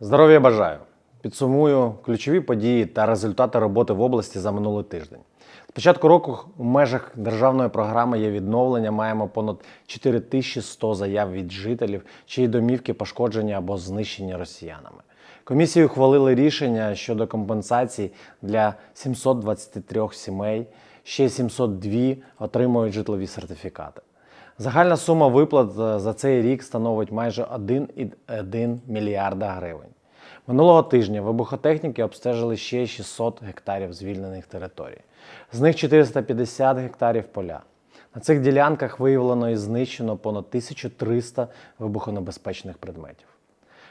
Здоров'я бажаю! Підсумую ключові події та результати роботи в області за минулий тиждень. З початку року у межах державної програми є відновлення. Маємо понад 4100 заяв від жителів, чиї домівки пошкоджені або знищені росіянами. Комісії ухвалили рішення щодо компенсацій для 723 сімей. Ще 702 отримують житлові сертифікати. Загальна сума виплат за- цей рік становить майже 1,1 мільярда гривень. Минулого тижня вибухотехніки обстежили ще 600 гектарів звільнених територій. З них 450 гектарів поля. На цих ділянках виявлено і знищено понад 1300 вибухонебезпечних предметів.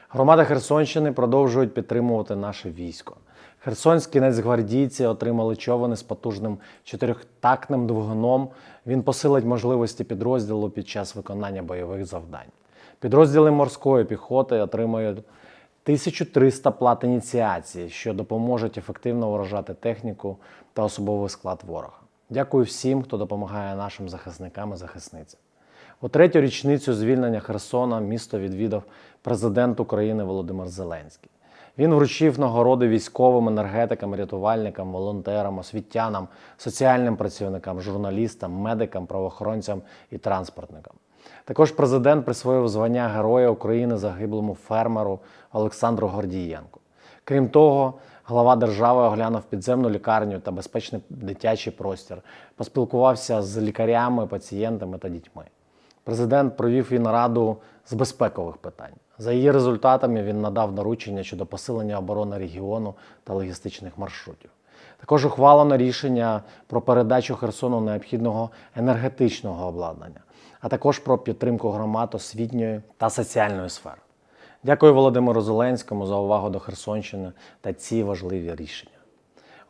Громади Херсонщини продовжують підтримувати наше військо. Херсонські нацгвардійці отримали човени з потужним чотирьохтактним двигуном. Він посилить можливості підрозділу під час виконання бойових завдань. Підрозділи морської піхоти отримують 1300 плат ініціації, що допоможуть ефективно вражати техніку та особовий склад ворога. Дякую всім, хто допомагає нашим захисникам і захисницям. У третю річницю звільнення Херсона місто відвідав президент України Володимир Зеленський. Він вручив нагороди військовим, енергетикам, рятувальникам, волонтерам, освітянам, соціальним працівникам, журналістам, медикам, правоохоронцям і транспортникам. Також президент присвоїв звання Героя України загиблому фермеру Олександру Гордієнку. Крім того, глава держави оглянув підземну лікарню та безпечний дитячий простір, поспілкувався з лікарями, пацієнтами та дітьми. Президент провів і нараду з безпекових питань. За її результатами він надав доручення щодо посилення оборони регіону та логістичних маршрутів. Також ухвалено рішення про передачу Херсону необхідного енергетичного обладнання, а також про підтримку громад освітньої та соціальної сфери. Дякую Володимиру Зеленському за увагу до Херсонщини та ці важливі рішення.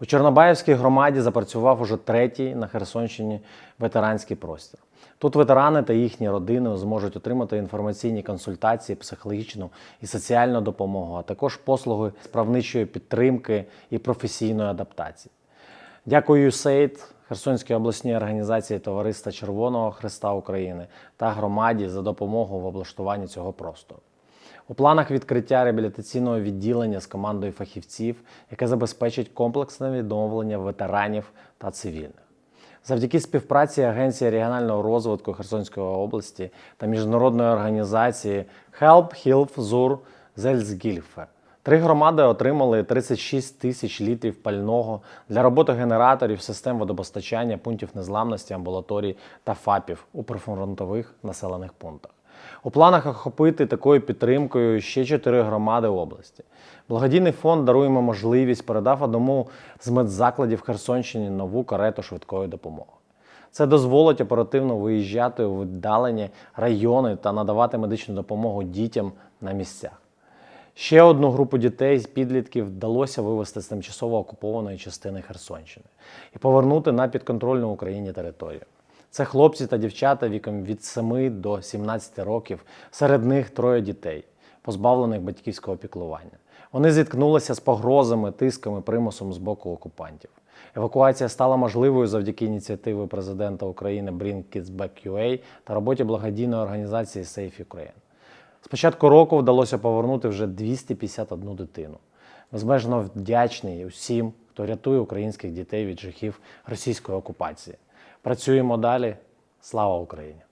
У Чорнобаївській громаді запрацював уже третій на Херсонщині ветеранський простір. Тут ветерани та їхні родини зможуть отримати інформаційні консультації, психологічну і соціальну допомогу, а також послуги справничої підтримки і професійної адаптації. Дякую USAID, Херсонській обласній організації Товариства Червоного Христа України та громаді за допомогу в облаштуванні цього простору. У планах відкриття реабілітаційного відділення з командою фахівців, яке забезпечить комплексне відновлення ветеранів та цивільних. Завдяки співпраці Агенції регіонального розвитку Херсонської області та міжнародної організації Help Hilf Zur Selbsthilfe Три громади отримали 36 тисяч літрів пального для роботи генераторів, систем водопостачання, пунктів незламності, амбулаторій та ФАПів у прифронтових населених пунктах. У планах охопити такою підтримкою ще чотири громади області. Благодійний фонд даруємо можливість передав одному з медзакладів Херсонщини нову карету швидкої допомоги. Це дозволить оперативно виїжджати у віддалені райони та надавати медичну допомогу дітям на місцях. Ще одну групу дітей з підлітків вдалося вивезти з тимчасово окупованої частини Херсонщини і повернути на підконтрольну Україні територію. Це хлопці та дівчата віком від 7 до 17 років, серед них троє дітей, позбавлених батьківського піклування. Вони зіткнулися з погрозами, тисками, примусом з боку окупантів. Евакуація стала можливою завдяки ініціативи президента України Bring Kids Back UA та роботі благодійної організації Safe Ukraine. З початку року вдалося повернути вже 251 дитину. Безмежно вдячний усім, хто рятує українських дітей від жахів російської окупації. Працюємо далі. Слава Україні!